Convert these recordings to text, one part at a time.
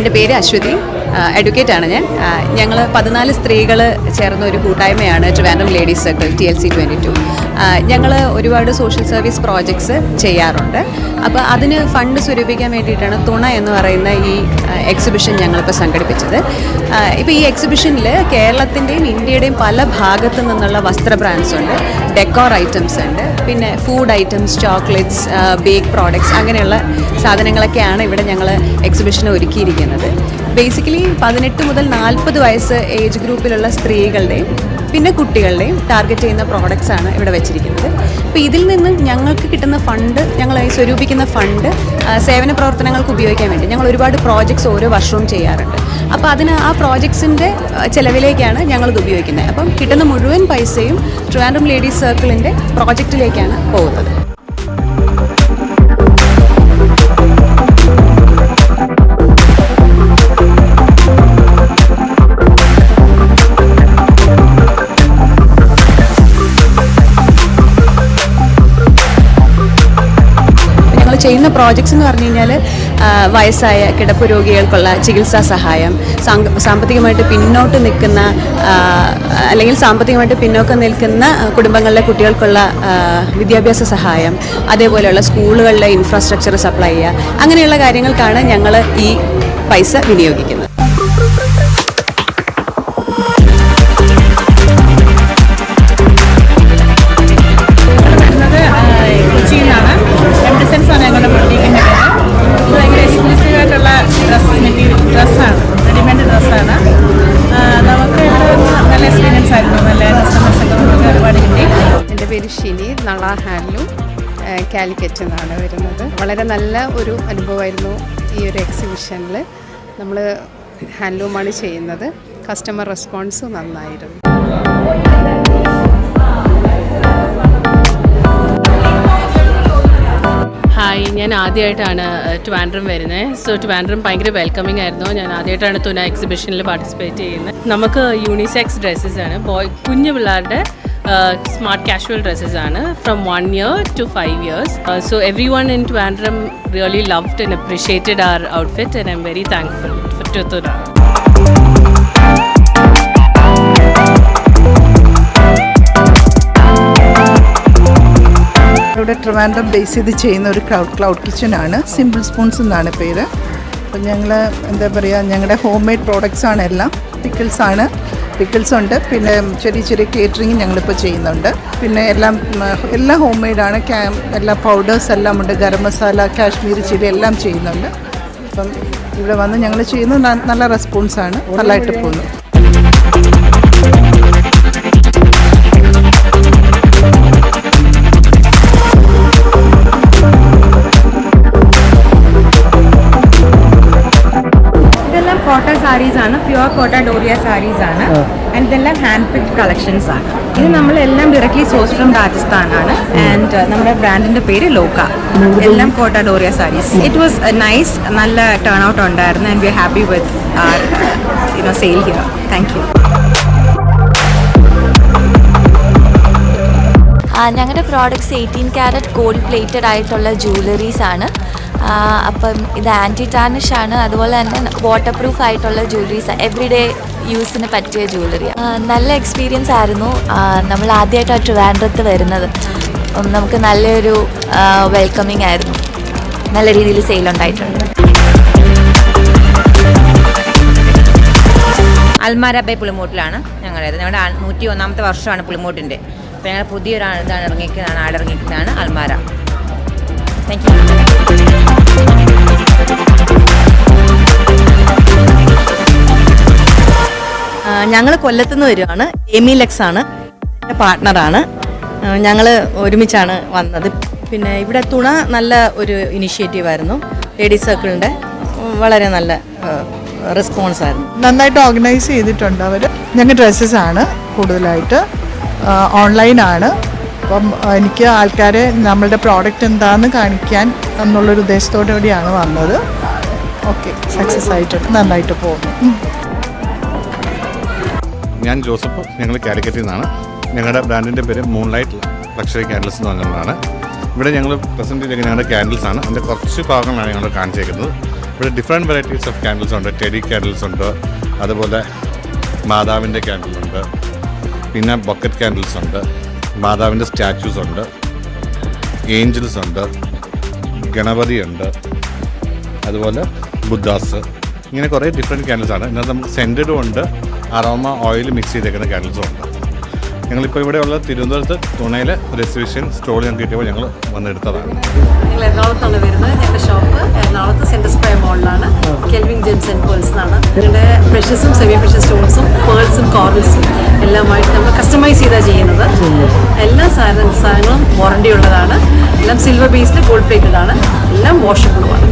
എന്റെ പേര് അശ്വതി. അഡ്വക്കേറ്റ് ആണ് ഞാൻ. ഞങ്ങൾ പതിനാല് സ്ത്രീകൾ ചേർന്ന ഒരു കൂട്ടായ്മയാണ് Trivandrum ladies circle T L C twenty two ഞങ്ങൾ ഒരുപാട് സോഷ്യൽ സർവീസ് പ്രോജക്ട്സ് ചെയ്യാറുണ്ട്. അപ്പോൾ അതിന് ഫണ്ട് സ്വരൂപിക്കാൻ വേണ്ടിയിട്ടാണ് തുണ എന്ന് പറയുന്ന ഈ എക്സിബിഷൻ ഞങ്ങളിപ്പോൾ സംഘടിപ്പിച്ചത്. ഇപ്പോൾ ഈ എക്സിബിഷനിൽ കേരളത്തിന്റെയും ഇന്ത്യയുടെയും പല ഭാഗത്തു നിന്നുള്ള വസ്ത്ര ബ്രാൻഡ്സ് ഉണ്ട്. ഡെക്കോർ ഐറ്റംസ് ഉണ്ട്. പിന്നെ food items chocolates bake products അങ്ങനെയുള്ള സാധനങ്ങളൊക്കെയാണ് ഇവിടെ ഞങ്ങൾ എക്സിബിഷന് ഒരുക്കിയിരിക്കുന്നത്. ബേസിക്കലി പതിനെട്ട് മുതൽ നാൽപ്പത് വയസ്സ് ഏജ് ഗ്രൂപ്പിലുള്ള സ്ത്രീകളുടെയും പിന്നെ കുട്ടികളുടെയും ടാർഗറ്റ് ചെയ്യുന്ന പ്രോഡക്റ്റ്സ് ആണ് ഇവിടെ വെച്ചിരിക്കുന്നത്. അപ്പോൾ ഇതിൽ നിന്ന് ഞങ്ങൾക്ക് കിട്ടുന്ന ഫണ്ട് ഞങ്ങൾ സ്വരൂപിക്കുന്ന ഫണ്ട് സേവന പ്രവർത്തനങ്ങൾക്ക് ഉപയോഗിക്കാൻ വേണ്ടി ഞങ്ങൾ ഒരുപാട് പ്രോജക്ട്സ് ഓരോ വർഷവും ചെയ്യാറുണ്ട്. അപ്പോൾ അതിന് ആ പ്രോജക്ട്സിന്റെ ചിലവിലേക്കാണ് ഞങ്ങളിത് ഉപയോഗിക്കുന്നത്. അപ്പം കിട്ടുന്ന മുഴുവൻ പൈസയും ട്രിവാൻഡ്രം ലേഡീസ് സർക്കിളിന്റെ പ്രോജക്റ്റിലേക്കാണ് പോകുന്നത്. ചെയ്യുന്ന പ്രോജക്ട്സ് എന്ന് പറഞ്ഞു കഴിഞ്ഞാൽ വയസ്സായ കിടപ്പ് രോഗികൾക്കുള്ള ചികിത്സാ സഹായം സാമ്പത്തികമായിട്ട് പിന്നോട്ട് നിൽക്കുന്ന അല്ലെങ്കിൽ സാമ്പത്തികമായിട്ട് പിന്നോക്കം നിൽക്കുന്ന കുടുംബങ്ങളിലെ കുട്ടികൾക്കുള്ള വിദ്യാഭ്യാസ സഹായം അതേപോലെയുള്ള സ്കൂളുകളിലെ ഇൻഫ്രാസ്ട്രക്ചർ സപ്ലൈ ചെയ്യുക അങ്ങനെയുള്ള കാര്യങ്ങൾക്കാണ് ഞങ്ങൾ ഈ പൈസ വിനിയോഗിക്കുന്നത്. എക്സ്പീരിയൻസ് ആയിരുന്നു നല്ല കസ്റ്റമേഴ്സൊക്കെ നമുക്ക് ഒരുപാട് കിട്ടി. എന്റെ പേര് ഷിനി നള ഹാൻഡ്ലൂം കാലിക്കറ്റ് എന്നാണ് വരുന്നത്. വളരെ നല്ല ഒരു അനുഭവമായിരുന്നു ഈ ഒരു എക്സിബിഷനിൽ നമ്മൾ ഹാൻഡ്ലൂമാണ് ചെയ്യുന്നത്. കസ്റ്റമർ റെസ്പോൺസ് നന്നായിരുന്നു. ഹായ് ഞാൻ ആദ്യമായിട്ടാണ് ട്വാൻഡ്രം വരുന്നത് സോ ട്വാൻഡ്രം ഭയങ്കര വെൽക്കമിംഗ് ആയിരുന്നു. ഞാൻ ആദ്യമായിട്ടാണ് തുന എക്സിബിഷനിൽ പാർട്ടിസിപ്പേറ്റ് ചെയ്യുന്നത്. നമുക്ക് യൂണിസെക്സ് ഡ്രസ്സസ് ആണ്. ബോയ് കുഞ്ഞു പിള്ളേരുടെ സ്മാർട്ട് കാഷ്വൽ ഡ്രസ്സസ് ആണ്. From one year to five years so every one in Trivandrum really loved and appreciated our outfit and I'm very thankful to തുന Trivandrum base ചെയ്ത് ചെയ്യുന്ന ഒരു ക്ലൗഡ് ക്ലൗഡ് കിച്ചനാണ് simple spoons എന്നാണ് പേര്. അപ്പം ഞങ്ങൾ എന്താ പറയുക ഞങ്ങളുടെ ഹോം മെയ്ഡ് പ്രോഡക്റ്റ്സ് ആണ് എല്ലാം. പിക്കിൾസ് ആണ്. പിക്കിൾസ് ഉണ്ട്. പിന്നെ ചെറിയ ചെറിയ കേറ്ററിങ് ഞങ്ങളിപ്പോൾ ചെയ്യുന്നുണ്ട്. പിന്നെ എല്ലാം എല്ലാം ഹോം മെയ്ഡാണ് ക്യാ എല്ലാ പൗഡേഴ്സ് എല്ലാം ഉണ്ട്. ഗരം മസാല കാശ്മീരി ചില്ലി എല്ലാം ചെയ്യുന്നുണ്ട്. അപ്പം ഇവിടെ വന്ന് ഞങ്ങൾ ചെയ്യുന്നത് നല്ല റെസ്പോൺസാണ് നല്ലതായിട്ട് പോകുന്നു. പ്യുവർ കോട്ട ഡോറിയ സാരീസ് ആണ്. ആൻഡ് ഇതെല്ലാം ഹാൻഡ് പിക്ഡ് കളക്ഷൻസ് ആണ്. ഇത് നമ്മളെല്ലാം ഡയറക്ട്ലി സോഴ്സ് ഫ്രം രാജസ്ഥാൻ ആണ്. ആൻഡ് നമ്മുടെ ബ്രാൻഡിന്റെ പേര് ലോക എല്ലാം Kota Doria saris. It was nice നല്ല ടേൺ ഔട്ട് ഉണ്ടായിരുന്നു and we are happy with our you know sale here thank you ഞങ്ങളുടെ products eighteen carat gold plated ആയിട്ടുള്ള ജ്വല്ലറീസ് ആണ്. അപ്പം ഇത് ആന്റി ടാനിഷ് ആണ്. അതുപോലെ തന്നെ വാട്ടർ പ്രൂഫ് ആയിട്ടുള്ള ജ്വല്ലറീസ് എവറിഡേ യൂസിന് പറ്റിയ ജ്വല്ലറി നല്ല എക്സ്പീരിയൻസ് ആയിരുന്നു. നമ്മൾ ആദ്യമായിട്ടാണ് ട്രിവാൻഡ്രത്ത് വരുന്നത്. നമുക്ക് നല്ലൊരു വെൽക്കമിങ് ആയിരുന്നു. നല്ല രീതിയിൽ സെയിൽ ഉണ്ടായിട്ടുണ്ട്. അൽമാര ബൈ പുളിമൂട്ടിലാണ് ഞങ്ങളുടേത് ഞങ്ങളുടെ നൂറ്റി ഒന്നാമത്തെ വർഷമാണ് പുളിമൂട്ടിന്റെ അപ്പോൾ ഞങ്ങൾ പുതിയൊരു ഇതാണ് ഇറങ്ങിക്കുന്നതാണ് ആട് അൽമാര. Thank you. ഞങ്ങൾ കൊല്ലത്തുനിന്ന് വരുവാണ്. എമി ലെക്സ് ആണ്. എന്റെ പാർട്ട്ണറാണ് ഞങ്ങൾ ഒരുമിച്ചാണ് വന്നത്. പിന്നെ ഇവിടെ തുണ നല്ല ഒരു ഇനിഷ്യേറ്റീവ് ആയിരുന്നു. ലേഡീസ് സർക്കിളിന്റെ വളരെ നല്ല റെസ്പോൺസ് ആയിരുന്നു. നന്നായിട്ട് ഓർഗനൈസ് ചെയ്തിട്ടുണ്ട് അവർ ഞങ്ങൾ ഡ്രസ്സസ് ആണ് കൂടുതലായിട്ട് ഓൺലൈനാണ് അപ്പം എനിക്ക് ആൾക്കാരെ നമ്മളുടെ പ്രോഡക്റ്റ് എന്താണെന്ന് കാണിക്കാൻ എന്നുള്ളൊരു ഉദ്ദേശത്തോടു കൂടിയാണ് വന്നത്. ഓക്കെ സക്സസ് ആയിട്ടുണ്ട്. നന്നായിട്ട് പോകുന്നു. ഞാൻ ജോസഫ് ഞങ്ങൾ കാലിക്കറ്റിൽ നിന്നാണ്. ഞങ്ങളുടെ ബ്രാൻഡിന്റെ പേര് മൂൺലൈറ്റ് ലക്ഷറി ക്യാൻഡിൽസ് എന്ന് പറഞ്ഞതാണ് ഇവിടെ ഞങ്ങൾ പ്രസന്റ് ചെയ്തിരിക്കുന്ന ഞങ്ങളുടെ ക്യാൻഡിൽസ് ആണ്. അതിന്റെ കുറച്ച് ഭാഗങ്ങളാണ് ഞങ്ങൾ കാണിച്ചേക്കുന്നത്. ഇവിടെ ഡിഫറെന്റ് വെറൈറ്റീസ് ഓഫ് ക്യാൻഡിൽസ് ഉണ്ട്. ടെഡി ക്യാൻഡിൽസ് ഉണ്ട്. അതുപോലെ മാതാവിന്റെ ക്യാൻഡിലുണ്ട് പിന്നെ ബക്കറ്റ് ക്യാൻഡിൽസ് ഉണ്ട്. മാതാവിന്റെ സ്റ്റാച്യൂസ് ഉണ്ട് ഏഞ്ചൽസ് ഉണ്ട് ഗണപതി ഉണ്ട് അതുപോലെ ബുദ്ധാസ് ഇങ്ങനെ കുറേ ഡിഫറെന്റ് ക്യാൻഡിൽസ് ആണ്. ഇതിനകത്ത് നമുക്ക് സെന്റഡും ഉണ്ട് അറോമ ഓയിൽ മിക്സ് ചെയ്തേക്കുന്ന ക്യാൻഡിൽസും ഉണ്ട്. ഞങ്ങളിപ്പോൾ ഇവിടെയുള്ള തിരുവനന്തപുരത്ത് തുണയിലെ എക്സിബിഷൻ സ്റ്റോൾ ഞങ്ങൾക്ക് കിട്ടിയപ്പോൾ ഞങ്ങൾ വന്നെടുത്തതാണ്. ഞങ്ങൾ എറണാകുളത്താണ് വരുന്നത്. ഞങ്ങളുടെ ഷോപ്പ് എറണാകുളത്ത് സെന്റർ സ്ക്വയർ മോളിലാണ് കെൽവിൻ ജെംസ് ആൻഡ് പേൾസ് എന്നാണ്. ഞങ്ങളുടെ പ്രഷസും സെമി പ്രഷസ് സ്റ്റോൺസും പേൾസും കോർണൽസും എല്ലാമായിട്ട് നമ്മൾ കസ്റ്റമൈസ് ചെയ്താണ് ചെയ്യുന്നത്. എല്ലാ സാധന സാധനങ്ങളും വാറണ്ടി ഉള്ളതാണ് എല്ലാം സിൽവർ ബേസ്ഡ് ഗോൾഡ് പ്ലേറ്റഡ് ആണ് എല്ലാം വാഷബിളുമാണ്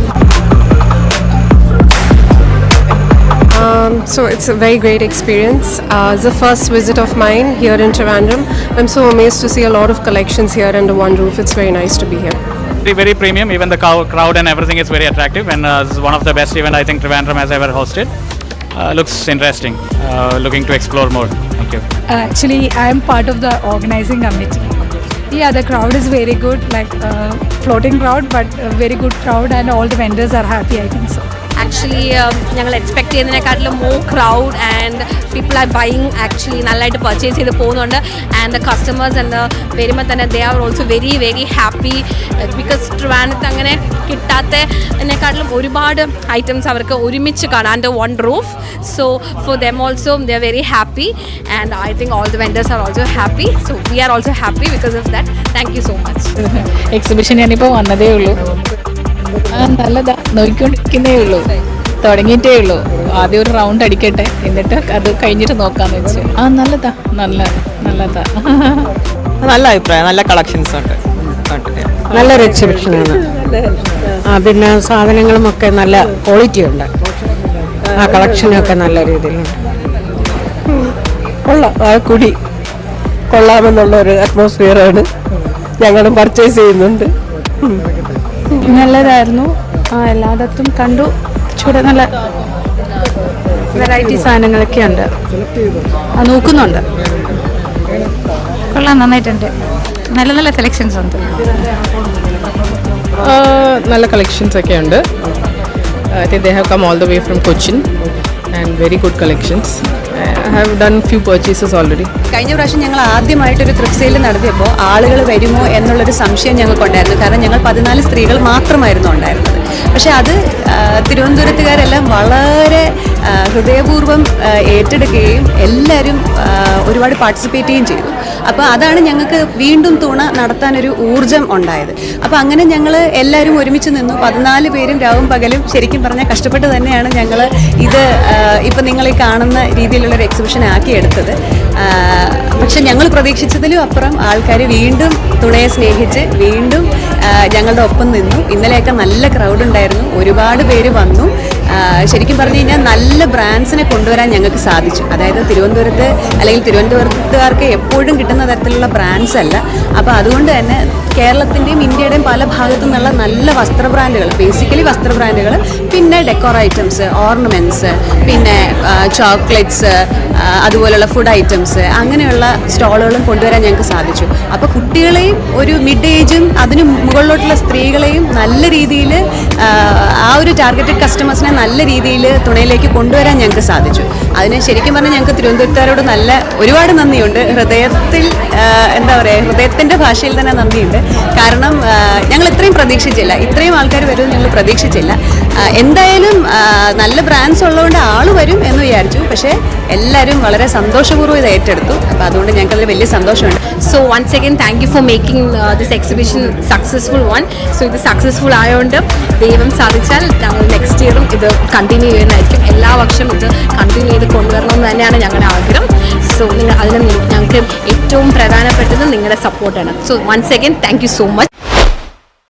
Um, so it's a very great experience. Uh, it's the first visit of mine here in Trivandrum. I'm so amazed to see a lot of collections here under one roof. It's very nice to be here. very, very premium. Even the cow- crowd and everything is very attractive, and uh, this is one of the best event I think Trivandrum has ever hosted. Uh, looks interesting. Uh, looking to explore more. Thank you. Actually, I am part of the organizing committee. Yeah, the crowd is very good, like uh, floating crowd, but a very good crowd, and all the vendors are happy. I think so. Actually ഞങ്ങൾ expect ചെയ്യുന്നതിനെക്കാട്ടിലും more crowd and people are buying actually നല്ലതായിട്ട് purchase ചെയ്ത് പോകുന്നുണ്ട്. And the customers എന്ന് വരുമ്പോൾ തന്നെ they are also very very happy because ട്രിവാൻഡത്ത് അങ്ങനെ കിട്ടാത്തതിനെക്കാട്ടിലും ഒരുപാട് ഐറ്റംസ് അവർക്ക് ഒരുമിച്ച് കാണാം. The one roof so for them also they are very happy and I think all the vendors are also happy so we are also happy because of that thank you so much exhibition ഞാനിപ്പോൾ വന്നതേ ഉള്ളൂ. നല്ലതാ. നോക്കിക്കൊണ്ടിരിക്കുന്നേ ഉള്ളൂ. തുടങ്ങിയിട്ടേ ഉള്ളൂ. ആദ്യം ഒരു round അടിക്കട്ടെ. എന്നിട്ട് അത് കഴിഞ്ഞിട്ട് നോക്കാന്ന് വെച്ചു. ആ നല്ലതാ. നല്ല നല്ലതാ. നല്ല അഭിപ്രായം. നല്ല കളക്ഷൻസ് ഉണ്ട്. നല്ലൊരു എക്സിബിഷനാണ് ആ പിന്നെ സാധനങ്ങളും ഒക്കെ നല്ല ക്വാളിറ്റി ഉണ്ട്. ആ കളക്ഷനൊക്കെ നല്ല രീതിയിലുണ്ട് കൊള്ളാം. ആ കുടി. കൊള്ളാമെന്നുള്ള ഒരു അറ്റ്മോസ്ഫിയറാണ് ഞങ്ങളും പർച്ചേസ് ചെയ്യുന്നുണ്ട്. നല്ലതായിരുന്നു. ആ എല്ലായിടത്തും കണ്ടു. ചൂടെ നല്ല വെറൈറ്റി സാധനങ്ങളൊക്കെ ഉണ്ട്. ആ നോക്കുന്നുണ്ട്. കൊള്ളാം നന്നായിട്ടുണ്ട്. നല്ല നല്ല സെലക്ഷൻസ് ഉണ്ട്. നല്ല കളക്ഷൻസ് ഒക്കെ ഉണ്ട്. I think they have come all the way from Cochin and very good collections have done few purchases already കഴിഞ്ഞ പ്രാവശ്യം ഞങ്ങൾ ആദ്യമായിട്ടൊരു ട്രിപ്പ് സെയിൽ നടത്തിയപ്പോൾ ആളുകൾ വരുമോ എന്നുള്ളൊരു സംശയം ഞങ്ങൾക്കുണ്ടായിരുന്നു കാരണം ഞങ്ങൾ പതിനാല് സ്ത്രീകൾ മാത്രമായിരുന്നു ഉണ്ടായിരുന്നത്. പക്ഷേ അത് തിരുവനന്തപുരത്തുകാരെല്ലാം വളരെ ഹൃദയപൂർവം ഏറ്റെടുക്കുകയും എല്ലാവരും ഒരുപാട് പാർട്ടിസിപ്പേറ്റ് ചെയ്യുകയും ചെയ്തു. അപ്പോൾ അതാണ് ഞങ്ങൾക്ക് വീണ്ടും തുണ നടത്താനൊരു ഊർജം ഉണ്ടായത്. അപ്പോൾ അങ്ങനെ ഞങ്ങൾ എല്ലാവരും ഒരുമിച്ച് നിന്നു. പതിനാല് പേരും രാവും പകലും ശരിക്കും പറഞ്ഞാൽ കഷ്ടപ്പെട്ട് തന്നെയാണ് ഞങ്ങൾ ഇത് ഇപ്പം നിങ്ങൾ ഈ കാണുന്ന രീതിയിലുള്ളൊരു എക്സിബിഷൻ ആക്കിയെടുത്തത്. പക്ഷെ ഞങ്ങൾ പ്രതീക്ഷിച്ചതിലും അപ്പുറം ആൾക്കാർ വീണ്ടും തുണയെ സ്നേഹിച്ച് വീണ്ടും ഞങ്ങളുടെ ഒപ്പം നിന്നു. ഇന്നലെയൊക്കെ നല്ല ക്രൗഡ് ഉണ്ടായിരുന്നു. ഒരുപാട് പേര് വന്നു. ശരിക്കും പറഞ്ഞു കഴിഞ്ഞാൽ നല്ല ബ്രാൻഡ്സിനെ കൊണ്ടുവരാൻ ഞങ്ങൾക്ക് സാധിച്ചു. അതായത് തിരുവനന്തപുരത്ത് അല്ലെങ്കിൽ തിരുവനന്തപുരത്തുകാർക്ക് എപ്പോഴും കിട്ടുന്ന തരത്തിലുള്ള ബ്രാൻഡ്സ് അല്ല. അപ്പോൾ അതുകൊണ്ട് തന്നെ കേരളത്തിന്റെയും ഇന്ത്യയുടെയും പല ഭാഗത്തു നിന്നുള്ള നല്ല വസ്ത്ര ബ്രാൻഡുകൾ ബേസിക്കലി വസ്ത്ര ബ്രാൻഡുകൾ പിന്നെ ഡെക്കോർ ഐറ്റംസ് ഓർണമെന്റ്സ് പിന്നെ ചോക്ലേറ്റ്സ് അതുപോലെയുള്ള ഫുഡ് ഐറ്റംസ് അങ്ങനെയുള്ള സ്റ്റോളുകളും കൊണ്ടുവരാൻ ഞങ്ങൾക്ക് സാധിച്ചു. അപ്പോൾ കുട്ടികളെയും ഒരു മിഡ് ഏജും അതിന് മുകളിലോട്ടുള്ള സ്ത്രീകളെയും നല്ല രീതിയിൽ ആ ഒരു ടാർഗറ്റഡ് കസ്റ്റമേഴ്സിനെ നല്ല രീതിയിൽ തുണയിലേക്ക് കൊണ്ടുവരാൻ ഞങ്ങൾക്ക് സാധിച്ചു. അതിന് ശരിക്കും പറഞ്ഞാൽ ഞങ്ങൾക്ക് തിരുവനന്തപുരത്തുകാരോട് നല്ല ഒരുപാട് നന്ദിയുണ്ട്. ഹൃദയത്തിൽ എന്താ പറയുക ഹൃദയത്തിന്റെ ഭാഷയിൽ തന്നെ നന്ദിയുണ്ട്. കാരണം ഞങ്ങൾ ഇത്രയും പ്രതീക്ഷിച്ചില്ല. ഇത്രയും ആൾക്കാർ വരുമെന്ന് ഞങ്ങൾ പ്രതീക്ഷിച്ചില്ല. എന്തായാലും നല്ല ബ്രാൻഡ്സ് ഉള്ളതുകൊണ്ട് ആൾ വരും എന്ന് വിചാരിച്ചു. പക്ഷേ എല്ലാവരും വളരെ സന്തോഷപൂർവം ഇത് ഏറ്റെടുത്തു. അപ്പോൾ അതുകൊണ്ട് ഞങ്ങൾക്കതിൽ വലിയ സന്തോഷമുണ്ട്. So once again thank you for making this exhibition successful one so ഇത് സക്സസ്ഫുൾ ആയതുകൊണ്ട് ദൈവം സാധിച്ചാൽ ഞങ്ങൾ നെക്സ്റ്റ് ഇയറും ഇത് കണ്ടിന്യൂ ചെയ്യുന്നതായിരിക്കും. എല്ലാ വർഷവും ഇത് കണ്ടിന്യൂ ചെയ്ത് കൊണ്ടുവരണമെന്ന് തന്നെയാണ് ഞങ്ങളുടെ ആഗ്രഹം. സോ നിങ്ങൾ അതിന് ഞങ്ങൾക്ക് ഏറ്റവും പ്രധാനപ്പെട്ടത് നിങ്ങളുടെ സപ്പോർട്ടാണ് so once again thank you so much